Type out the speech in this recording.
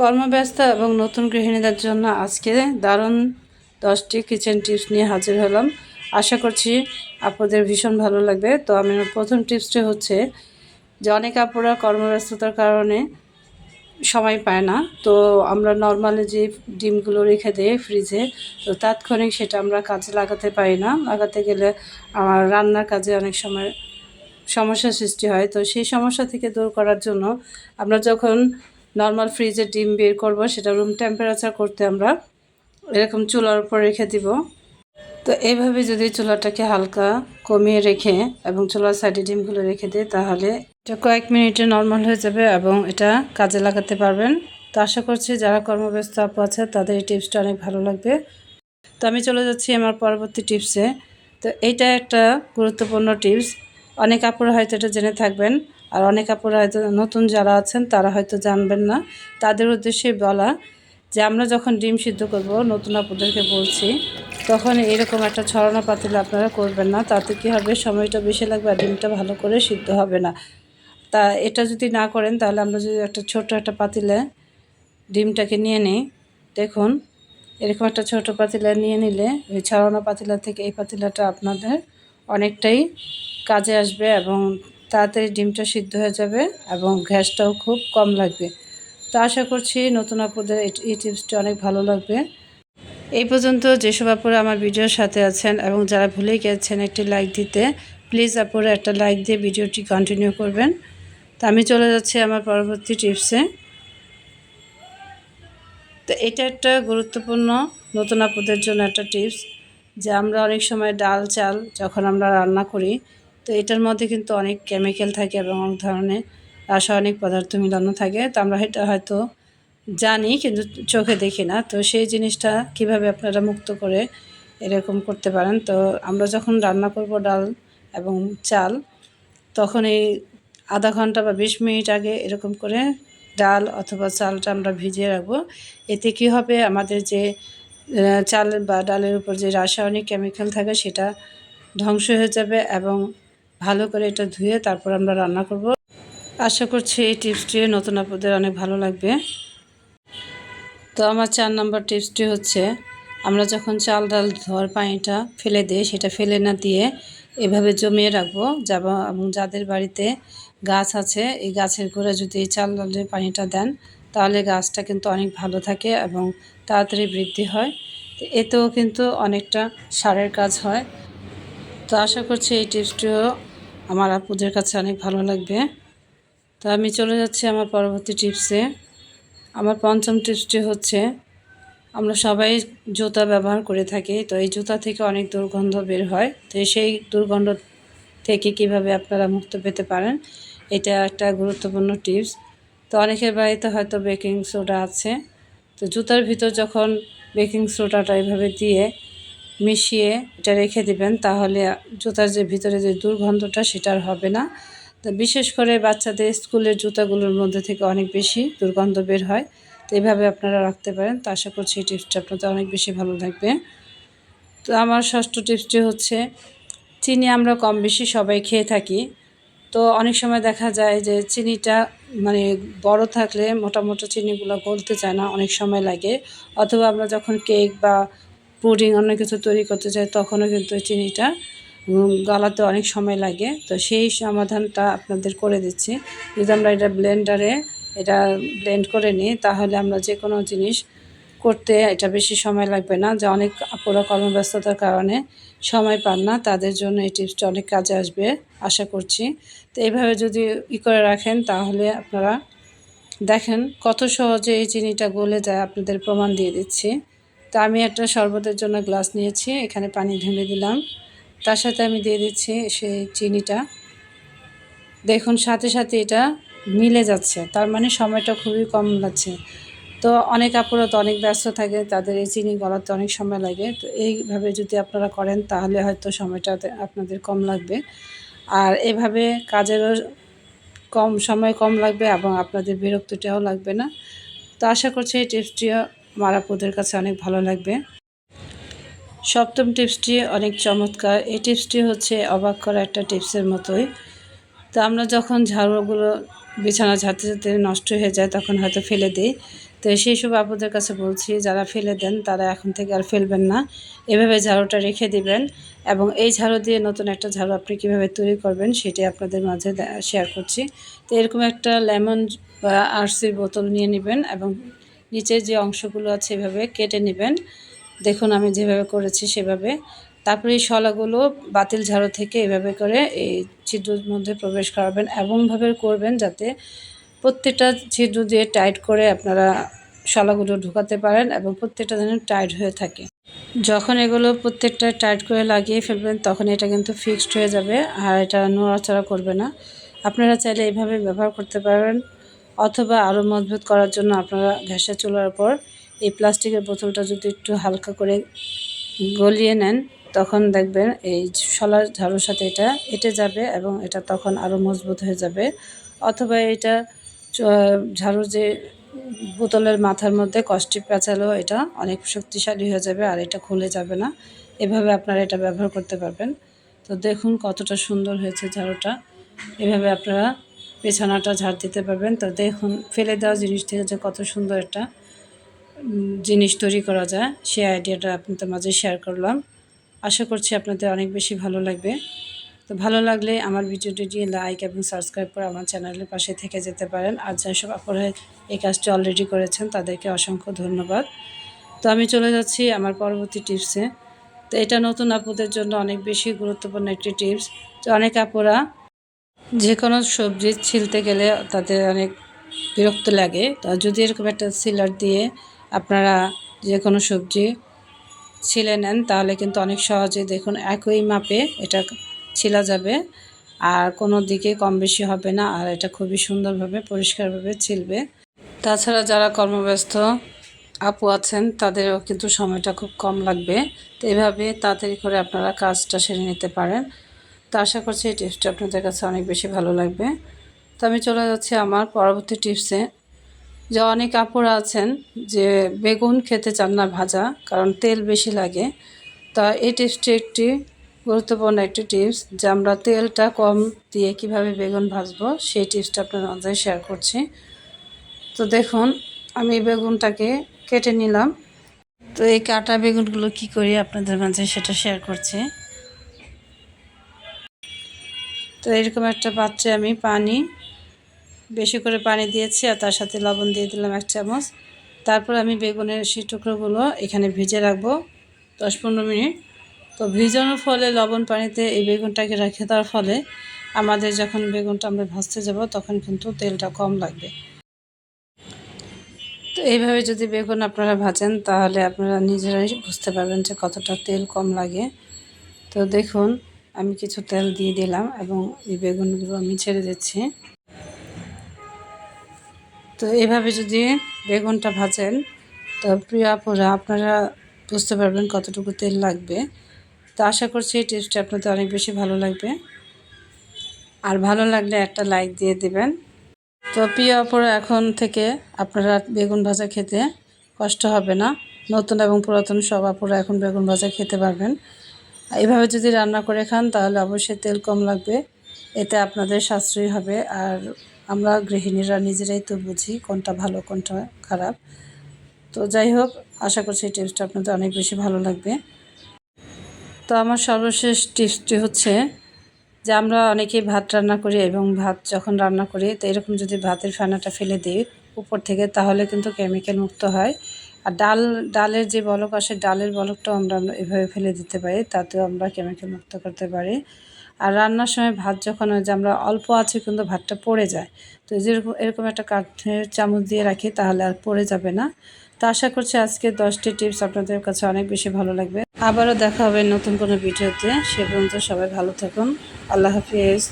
কর্মব্যস্ত এবং নতুন গৃহিণীদের জন্য আজকে দারুণ দশটি কিচেন টিপস নিয়ে হাজির হলাম। আশা করছি আপনাদের ভীষণ ভালো লাগবে। তো আমি প্রথম টিপসটি হচ্ছে যে অনেক আপুরা কর্মব্যস্ততার কারণে সময় পায় না। তো আমরা নর্মালি যে ডিমগুলো রেখে দিই ফ্রিজে তো তাৎক্ষণিক সেটা আমরা কাজে লাগাতে পারি না। লাগাতে গেলে আমার রান্নার কাজে অনেক সময় সমস্যার সৃষ্টি হয়। তো সেই সমস্যা থেকে দূর করার জন্য আমরা যখন নর্মাল ফ্রিজে ডিম বের করব, সেটা রুম টেম্পারেচার করতে আমরা। এরকম চুলার উপর রেখে দিব। তো এইভাবে যদি চুলাটাকে হালকা কমিয়ে রেখে এবং চুলার সাইডে ডিমগুলো রেখে দিই, তাহলে এটা কয়েক মিনিটে নর্মাল হয়ে যাবে এবং এটা কাজে লাগাতে পারবেন। তো আশা করছি যারা কর্মব্যস্ত আপু আছে, তাদের এই টিপসটা অনেক ভালো লাগবে। তো আমি চলে যাচ্ছি আমার পরবর্তী টিপসে। তো এইটা একটা গুরুত্বপূর্ণ টিপস। অনেক আপুরা হয়তো এটা জেনে থাকবেন। আর অনেক আপুরা হয়তো নতুন যারা আছেন, তারা হয়তো জানবেন না। তাদের উদ্দেশ্যে বলা যে আমরা যখন ডিম সিদ্ধ করব, নতুন আপুদেরকে বলছি, তখন এরকম একটা ছড়ানো পাতিলে আপনারা করবেন না। তাতে কী হবে? সময়টা বেশি লাগবে আর ডিমটা ভালো করে সিদ্ধ হবে না। তা এটা যদি না করেন, তাহলে আমরা যদি একটা ছোট একটা পাতিলে ডিমটাকে নিয়ে নিই। দেখুন, এরকম একটা ছোট পাতিলা নিয়ে নিলে ওই ছড়ানো পাতিলা থেকে এই পাতিলাটা আপনাদের অনেকটাই কাজে আসবে এবং তাড়াতাড়ি ডিমটা সিদ্ধ হয়ে যাবে এবং গ্যাসটাও খুব কম লাগবে। তো আশা করছি নতুন আপুদের এই টিপসটি অনেক ভালো লাগবে। এই পর্যন্ত যেসব আপুরা আমার ভিডিওর সাথে আছেন এবং যারা ভুলে গেছেন একটি লাইক দিতে, প্লিজ আপুরা একটা লাইক দিয়ে ভিডিওটি কন্টিনিউ করবেন। তো আমি চলে যাচ্ছি আমার পরবর্তী টিপসে। তো এটা একটা গুরুত্বপূর্ণ নতুন আপুদের জন্য একটা টিপস যে আমরা অনেক সময় ডাল, চাল যখন আমরা রান্না করি তো এটার মধ্যে কিন্তু অনেক কেমিক্যাল থাকে এবং অনেক ধরনের রাসায়নিক পদার্থ মিলানো থাকে। তো আমরা এটা হয়তো জানি কিন্তু চোখে দেখি না। তো সেই জিনিসটা কীভাবে আপনারা মুক্ত করে এরকম করতে পারেন? তো আমরা যখন রান্না করব ডাল এবং চাল, তখন এই আধা ঘণ্টা বা বিশ মিনিট আগে এরকম করে ডাল অথবা চালটা আমরা ভিজিয়ে রাখব। এতে কি হবে? আমাদের যে চাল বা ডালের উপর যে রাসায়নিক কেমিক্যাল থাকে সেটা ধ্বংস হয়ে যাবে এবং ভালো করে এটা ধুয়ে তারপর আমরা রান্না করব। আশা করছি এই টিপসটি নতুন আপনাদের অনেক ভালো লাগবে। তো আমার চার নম্বর টিপসটি হচ্ছে, আমরা যখন চাল ডাল ধোয়ার পানিটা ফেলে দিই, সেটা ফেলে না দিয়ে এভাবে জমিয়ে রাখব, যাব এবং যাদের বাড়িতে গাছ আছে, এই গাছের গোড়া যদি এই চাল ডালের পানিটা দেন, তাহলে গাছটা কিন্তু অনেক ভালো থাকে এবং তাড়াতাড়ি বৃদ্ধি হয়। এতেও কিন্তু অনেকটা সারের কাজ হয়। তো আশা করছি এই টিপসটিও আমার আপুদের কাছে অনেক ভালো লাগবে। তো আমি চলে যাচ্ছি আমার পরবর্তী টিপসে আমার পঞ্চম টিপসটি হচ্ছে, আমরা সবাই জুতা ব্যবহার করে থাকি, তো এই জুতা থেকে অনেক দুর্গন্ধ বের হয়। তো সেই দুর্গন্ধ থেকে কীভাবে আপনারা মুক্ত পেতে পারেন, এটা একটা গুরুত্বপূর্ণ টিপস তো অনেকের বাড়িতে হয়তো বেকিং সোডা আছে। তো জুতার ভিতর যখন বেকিং সোডাটা এভাবে দিয়ে মিশিয়ে এটা রেখে দিবেন, তাহলে জুতার যে ভিতরে যে দুর্গন্ধটা সেটা আর হবে না। তো বিশেষ করে বাচ্চাদের স্কুলের জুতাগুলোর মধ্যে থেকে অনেক বেশি দুর্গন্ধ বের হয়। তো এইভাবে আপনারা রাখতে পারেন, তো আশা করছি এই টিপসটা আপনাদের অনেক বেশি ভালো লাগবে। তো আমার ষষ্ঠ টিপসটি হচ্ছে, চিনি আমরা কম বেশি সবাই খেয়ে থাকি। তো অনেক সময় দেখা যায় যে চিনিটা মানে বড় থাকলে মোটা মোটা চিনিগুলো গলতে চায় না, অনেক সময় লাগে। অথবা আমরা যখন কেক বা পুডিং অন্য কিছু তৈরি করতে চাই, তখনও কিন্তু চিনিটা গালাতে অনেক সময় লাগে। তো সেই সমাধানটা আপনাদের করে দিচ্ছি। যদি আমরা এটা ব্লেন্ডারে, এটা ব্লেন্ড করে নিই, তাহলে আমরা যে কোনো জিনিস করতে এটা বেশি সময় লাগবে না। যা অনেক পুরো কর্মব্যস্ততার কারণে সময় পান না, তাদের জন্য এই টিপসটা অনেক কাজে আসবে, আশা করছি। তো এইভাবে যদি ই করে রাখেন, তাহলে আপনারা দেখেন কত সহজে এই চিনিটা গলে যায়। আপনাদের প্রমাণ দিয়ে দিচ্ছি। তো আমি একটা শরবতের জন্য গ্লাস নিয়েছি, এখানে পানি ঢেলে দিলাম। তার সাথে আমি দিয়ে দিচ্ছি সেই চিনিটা। দেখুন, সাথে সাথে এটা মিলে যাচ্ছে, তার মানে সময়টা খুবই কম লাগছে। তো অনেক আপুরা তো অনেক ব্যস্ত থাকে, তাদের এই চিনি গলাতে অনেক সময় লাগে। তো এইভাবে যদি আপনারা করেন, তাহলে হয়তো সময়টা আপনাদের কম লাগবে। আর এভাবে কাজেরও কম, সময় কম লাগবে এবং আপনাদের বিরক্তটাও লাগবে না। তো আশা করছি এই টিপসটিও আমার আপুদের কাছে অনেক ভালো লাগবে। সপ্তম টিপসটি অনেক চমৎকার। এই টিপসটি হচ্ছে অবাক করা একটা টিপসের মতোই। তো আমরা যখন ঝাড়ুগুলো বিছানা ঝাড়তে ঝাড়তে নষ্ট হয়ে যায়, তখন হয়তো ফেলে দিই। তো সেই সব আপুদের কাছে বলছি, যারা ফেলে দেন, তারা এখন থেকে আর ফেলবেন না। এভাবে ঝাড়ুটা রেখে দিবেন এবং এই ঝাড়ু দিয়ে নতুন একটা ঝাড়ু আপনি কীভাবে তৈরি করবেন, সেটি আপনাদের মাঝে শেয়ার করছি। তো এরকম একটা লেমন বা আরসির বোতল নিয়ে নেবেন এবং নিচের যে অংশগুলো আছে এভাবে কেটে নেবেন। দেখুন আমি যেভাবে করেছি সেভাবে। তারপরে এই শলাগুলো বাতিল ঝাড়ু থেকে এভাবে করে এই ছিদ্রের মধ্যে প্রবেশ করাবেন। এমনভাবে করবেন যাতে প্রত্যেকটা ছিদ্র দিয়ে টাইট করে আপনারা শলাগুলো ঢুকাতে পারেন এবং প্রত্যেকটা যেন টাইট হয়ে থাকে। যখন এগুলো প্রত্যেকটা টাইট করে লাগিয়ে ফেলবেন, তখন এটা কিন্তু ফিক্সড হয়ে যাবে আর এটা নড়াচড়া করবে না। আপনারা চাইলে এইভাবে ব্যবহার করতে পারেন। অথবা আরও মজবুত করার জন্য আপনারা গ্যাসের চুলার পর এই প্লাস্টিকের বোতলটা যদি একটু হালকা করে গলিয়ে নেন, তখন দেখবেন এই শলার ঝাড়ুর সাথে এটা এটে যাবে এবং এটা তখন আরও মজবুত হয়ে যাবে। অথবা এটা ঝাড়ুর যে বোতলের মাথার মধ্যে কষ্টি পেঁচালেও এটা অনেক শক্তিশালী হয়ে যাবে আর এটা খুলে যাবে না। এভাবে আপনারা এটা ব্যবহার করতে পারবেন। তো দেখুন কতটা সুন্দর হয়েছে ঝাড়ুটা। এভাবে আপনারা পেছনাটা ঝাড় দিতে পারবেন। তো দেখুন, ফেলে দেওয়া জিনিস থেকে যে কত সুন্দর একটা জিনিস তৈরি করা যায়। সেই আইডিয়াটা আপনাদের মাঝে শেয়ার করলাম। আশা করছি আপনাদের অনেক বেশি ভালো লাগবে। তো ভালো লাগলে আমার ভিডিওটি লাইক এবং সাবস্ক্রাইব করে আমার চ্যানেলের পাশে থেকে যেতে পারেন। আর যেসব আপনারা এই কাজটি অলরেডি করেছেন, তাদেরকে অসংখ্য ধন্যবাদ। তো আমি চলে যাচ্ছি আমার পরবর্তী টিপসে তো এটা নতুন আপুদের জন্য অনেক বেশি গুরুত্বপূর্ণ একটি টিপস তো অনেক আপুরা যে কোনো সবজি ছিলতে গেলে তাদের অনেক বিরক্ত লাগে। তো যদি এরকম একটা সিলার দিয়ে আপনারা যে কোনো সবজি ছিলে নেন, তাহলে কিন্তু অনেক সহজে দেখুন একই মাপে এটা ছিলা যাবে। আর কোনো দিকে কম বেশি হবে না, আর এটা খুবই সুন্দরভাবে, পরিষ্কারভাবে ছিলবে। তাছাড়া যারা কর্মব্যস্ত আপু আছেন, তাদেরও কিন্তু সময়টা খুব কম লাগবে। তো এভাবে তাড়াতাড়ি করে আপনারা কাজটা সেরে নিতে পারেন। তো আশা করছি এই টিপসটা আপনাদের কাছে অনেক বেশি ভালো লাগবে। তো আমি চলে যাচ্ছি আমার পরবর্তী টিপসে, যে অনেক আপুরা আছেন যে বেগুন খেতে চান না ভাজা, কারণ তেল বেশি লাগে। তা এই টিপসটি একটি গুরুত্বপূর্ণ একটি টিপস, যে আমরা তেলটা কম দিয়ে কীভাবে বেগুন ভাজবো, সেই টিপসটা আপনার মাঝে শেয়ার করছি। তো দেখুন, আমি বেগুনটাকে কেটে নিলাম। তো এই কাটা বেগুনগুলো কি করি আপনাদের মাঝে সেটা শেয়ার করছি। তো এরকম একটা পাত্রে আমি পানি, বেশি করে পানি দিয়েছি আর তার সাথে লবণ দিয়ে দিলাম এক চামচ। তারপর আমি বেগুনের সেই টুকরোগুলো এখানে ভিজে রাখব দশ পনেরো মিনিট। তো ভিজানোর ফলে লবণ পানিতে এই বেগুনটাকে রেখে দেওয়ার ফলে আমাদের যখন বেগুনটা আমরা ভাজতে যাব তখন কিন্তু তেলটা কম লাগবে। তো এইভাবে যদি বেগুন আপনারা ভাজেন তাহলে আপনারা নিজেরাই বুঝতে পারবেন যে কতটা তেল কম লাগে। তো দেখুন আমি কিছু তেল দিয়ে দিলাম এবং এই বেগুনগুলো আমি ছেড়ে দিচ্ছি। তো এভাবে যদি বেগুনটা ভাজেন, তো প্রিয় আপুরা, আপনারা বুঝতে পারবেন কতটুকু তেল লাগবে। তো আশা করছি এই টিপসটা আপনাদের অনেক বেশি ভালো লাগবে। আর ভালো লাগলে একটা লাইক দিয়ে দেবেন। তো প্রিয় আপুরা, এখন থেকে আপনারা বেগুন ভাজা খেতে কষ্ট হবে না। নতুন এবং পুরাতন সব আপুরা এখন বেগুন ভাজা খেতে পারবেন। এভাবে যদি রান্না করে খান, তাহলে অবশ্যই তেল কম লাগবে। এতে আপনাদের সাশ্রয়ী হবে। আর আমরা গৃহিণীরা নিজেরাই তো বুঝি কোনটা ভালো, কোনটা খারাপ। তো যাই হোক, আশা করছি এই টিপসটা আপনাদের অনেক বেশি ভালো লাগবে। তো আমার সর্বশেষ টিপসটি হচ্ছে যে, আমরা অনেকেই ভাত রান্না করি এবং ভাত যখন রান্না করি, তো এরকম যদি ভাতের ফেনাটা ফেলে দিই উপর থেকে, তাহলে কিন্তু কেমিক্যাল মুক্ত হয়। আর ডাল, ডালের যে বলক আসে, ডালের বলকটাও আমরা এভাবে ফেলে দিতে পারি, তাতেও আমরা কেমিক্যাল মুক্ত করতে পারি। আর রান্নার সময় ভাত যখন যে আমরা অল্প আছে কিন্তু ভাতটা পড়ে যায়, তো যেরকম এরকম একটা কাঠের চামচ দিয়ে রাখি তাহলে আর পড়ে যাবে না। তো আশা করছি আজকে দশটি টিপস আপনাদের কাছে অনেক বেশি ভালো লাগবে। আবারও দেখা হবে নতুন কোনো ভিডিওতে, সে পর্যন্ত সবাই ভালো থাকুন। আল্লাহ হাফিজ।